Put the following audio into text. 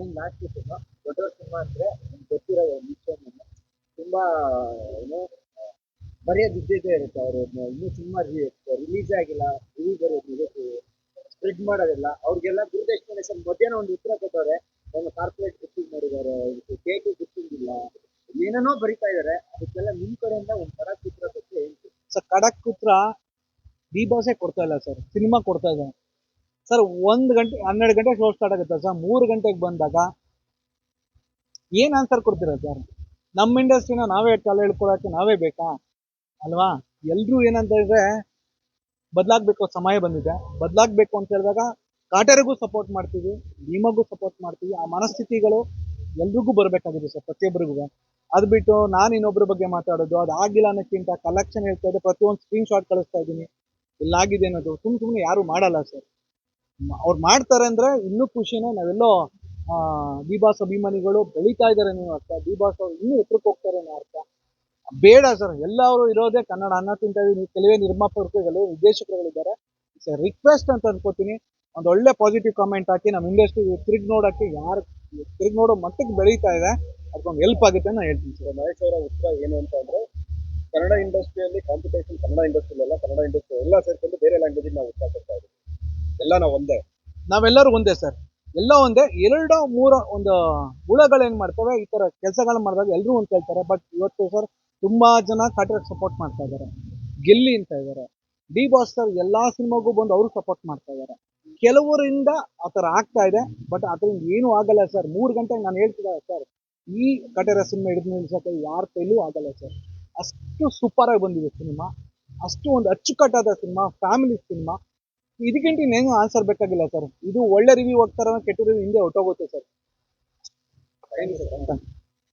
ಇನ್ನೊಂದು last cinema ದೊಡ್ಡವ್ರ cinema ಅಂದ್ರೆ ಗೊತ್ತಿರೋ ವಿಷಯ ತುಂಬಾ, ಏನು ಬರೆಯೋದು ಇದ್ದಿದ್ದೇ ಇರುತ್ತೆ ಅವರು ಇನ್ನೂ ಸಿನಿಮಾ ರಿಲೀಸ್ ಆಗಿಲ್ಲ ರಿಲೀಸ್ ಬರೋದು ಸ್ಪ್ರೆಡ್ ಮಾಡೋದಿಲ್ಲ. ಅವ್ರಿಗೆಲ್ಲ ಎಕ್ಸ್ಪ್ಲನೇಷನ್ ಮಧ್ಯಾಹ್ನ ಒಂದು ಉತ್ತರ ಕೊಟ್ಟವ್ರೆ ಒಂದು ಕಾರ್ಪೊರೇಟ್ ಬುಕ್ಕಿಂಗ್ ಮಾಡಿದ್ದಾರೆ ಡೇಟು ಬುಕ್ಕಿಂಗ್ ಇಲ್ಲ, ಏನೇನೋ ಬರಿತಾ ಇದಾರೆ ಅದಕ್ಕೆಲ್ಲ ನಿಮ್ ಕಡೆಯಿಂದ ಒಂದು ಕಡಕ್ ಉತ್ತರ ಕೊಟ್ಟು ಸರ್, ಕಡಕ್ ಉತ್ತರ ಬಿ ಬಾಸೆ ಕೊಡ್ತಾ ಇಲ್ಲ ಸರ್ ಸಿನಿಮಾ ಕೊಡ್ತಾ ಇದೆ ಸರ್, ಒಂದು ಗಂಟೆ, ಹನ್ನೆರಡು ಗಂಟೆ ಶೋ ಸ್ಟಾರ್ಟ್ ಆಗುತ್ತೆ ಸರ್. ಮೂರು ಗಂಟೆಗೆ ಬಂದಾಗ ಏನು ಆನ್ಸರ್ ಕೊಡ್ತೀರಾ ಸರ್? ನಮ್ಮ ಇಂಡಸ್ಟ್ರಿನ ನಾವೇ ತಲೆ ಹೇಳ್ಕೊಳಕ್ಕೆ ನಾವೇ ಬೇಕಾ? ಅಲ್ವಾ? ಎಲ್ಲರೂ ಏನಂತ ಹೇಳಿದ್ರೆ ಬದಲಾಗಬೇಕು, ಸಮಯ ಬಂದಿದೆ. ಬದಲಾಗಬೇಕು ಅಂತ ಹೇಳಿದಾಗ ಕಾಟರಿಗೂ ಸಪೋರ್ಟ್ ಮಾಡ್ತೀವಿ, ನಿಮಗೂ ಸಪೋರ್ಟ್ ಮಾಡ್ತೀವಿ. ಆ ಮನಸ್ಥಿತಿಗಳು ಎಲ್ರಿಗೂ ಬರಬೇಕಾಗಿದೆ ಸರ್, ಪ್ರತಿಯೊಬ್ಬರಿಗೂ. ಅದು ಬಿಟ್ಟು ನಾನು ಇನ್ನೊಬ್ಬರ ಬಗ್ಗೆ ಮಾತಾಡೋದು, ಅದು ಆಗಿಲ್ಲ ಅನ್ನೋಕ್ಕಿಂತ ಕಲೆಕ್ಷನ್ ಹೇಳ್ತಾ ಇದ್ದೆ ಪ್ರತಿಯೊಂದು ಸ್ಕ್ರೀನ್ ಶಾಟ್ ಕಳಿಸ್ತಾ ಇದ್ದೀನಿ. ಇಲ್ಲಾಗಿದೆ ಅನ್ನೋದು ಸುಮ್ ಸುಮ್ಮನೆ ಯಾರು ಮಾಡಲ್ಲ ಸರ್. ಅವ್ರು ಮಾಡ್ತಾರೆ ಅಂದ್ರೆ ಇನ್ನೂ ಖುಷಿನೇ ನಾವೆಲ್ಲೋ ಡಿ ಬಾಸ್ ಅಭಿಮಾನಿಗಳು ಬೆಳೀತಾ ಇದ್ದಾರೆ ನೀವು ಅರ್ಥ. ಡಿ ಬಾಸ್ ಅವ್ರು ಇನ್ನೂ ಎತ್ತರಕ್ಕೆ ಹೋಗ್ತಾರೆ ಅನ್ನೋ ಅರ್ಥ. ಬೇಡ ಸರ್, ಎಲ್ಲರೂ ಇರೋದೇ ಕನ್ನಡ ಅನ್ನ ತಿಂತಾ ನೀವು ಕೆಲವೇ ನಿರ್ಮಾಪಕರು ಕೆಲವೇ ನಿರ್ದೇಶಕರುಗಳಿದ್ದಾರೆ ಸರ್ ರಿಕ್ವೆಸ್ಟ್ ಅಂತ ಅನ್ಕೋತೀನಿ. ಒಂದು ಒಳ್ಳೆ ಪಾಸಿಟಿವ್ ಕಾಮೆಂಟ್ ಹಾಕಿ ನಮ್ಮ ಇಂಡಸ್ಟ್ರಿ ತಿರುಗಿ ನೋಡೋಕ್ಕೆ ಯಾರು, ತಿರುಗಿ ನೋಡೋ ಮಟ್ಟಕ್ಕೆ ಬೆಳೀತಾ ಇದೆ. ಅದಕ್ಕೊಂದು ಹೆಲ್ಪ್ ಆಗುತ್ತೆ ನಾನು ಹೇಳ್ತೀನಿ ಸರ್. ಮಹೇಶ್ ಅವರ ಉತ್ತರ ಏನು ಅಂತ ಅಂದ್ರೆ, ಕನ್ನಡ ಇಂಡಸ್ಟ್ರಿಯಲ್ಲಿ ಕಾಂಪಿಟೇಷನ್ ಕನ್ನಡ ಇಂಡಸ್ಟ್ರಿಯಲ್ಲ ಕನ್ನಡ ಇಂಡಸ್ಟ್ರಿ ಎಲ್ಲ ಸೇರ್ಕೊಂಡು ಬೇರೆ ಲ್ಯಾಂಗ್ವೇಜ್ ನಾವು ಉತ್ತರ ಕೊಡ್ತಾ ಇದ್ದೀವಿ. ಎಲ್ಲ ನಾವು ಒಂದೇ. ನಾವೆಲ್ಲರೂ ಒಂದೇ ಸರ್. ಎಲ್ಲ ಒಂದೇ. ಎರಡೋ, ಮೂರೋ ಒಂದು ಹುಳಗಳು ಮಾಡ್ತವೆ? ಈ ತರ ಕೆಲಸಗಳನ್ನ ಮಾಡಿದಾಗ ಎಲ್ಲರೂ ಅಂತ ಕೇಳ್ತಾರೆ. ಬಟ್ ಇವತ್ತು ಸರ್ ತುಂಬಾ ಜನ ಕಾಟ್ರಾಕ್ ಸಪೋರ್ಟ್ ಮಾಡ್ತಾ ಇದ್ದಾರೆ. ಗೆಲ್ಲಿ ಅಂತ ಇದ್ದಾರೆ. ಡಿ ಬಾಸ್ ಸರ್ ಎಲ್ಲಾ ಸಿನಿಮಾಗೂ ಬಂದು ಅವರು ಸಪೋರ್ಟ್ ಮಾಡ್ತಾ ಇದ್ದಾರೆ. ಕೆಲವರಿಂದ ಆ ಥರ ಆಗ್ತಾ ಇದೆ. ಬಟ್ ಅದರಿಂದ ಏನೂ ಆಗಲ್ಲ ಸರ್. ಮೂರು ಗಂಟೆಗೆ ನಾನು ಹೇಳ್ತಿದ್ದೆ ಸರ್. ಈ ಕಟೇರ ಸಿನಿಮಾ ಹಿಡಿದು ನಿಲ್ಸಕ್ಕೆ ಯಾರ ಕೈಲೂ ಆಗಲ್ಲ ಸರ್. ಅಷ್ಟು ಸೂಪರಾಗಿ ಬಂದಿದೆ ಸಿನಿಮಾ. ಅಷ್ಟು ಒಂದು ಅಚ್ಚುಕಟ್ಟಾದ ಸಿನಿಮಾ ಫ್ಯಾಮಿಲಿ ಸಿನಿಮಾ. ಇದಕ್ಕಿಂತ ಇನ್ನೇನು ಆನ್ಸರ್ ಬೇಕಾಗಿಲ್ಲ ಸರ್ ಇದು ಒಳ್ಳೆ ರಿವ್ಯೂ ಹೋಗ್ತಾರ ಕೆಟ್ಟ ರಿವ್ಯೂ ಹಿಂದೆ ಹೊಟ್ಟೋಗುತ್ತೆ ಸರ್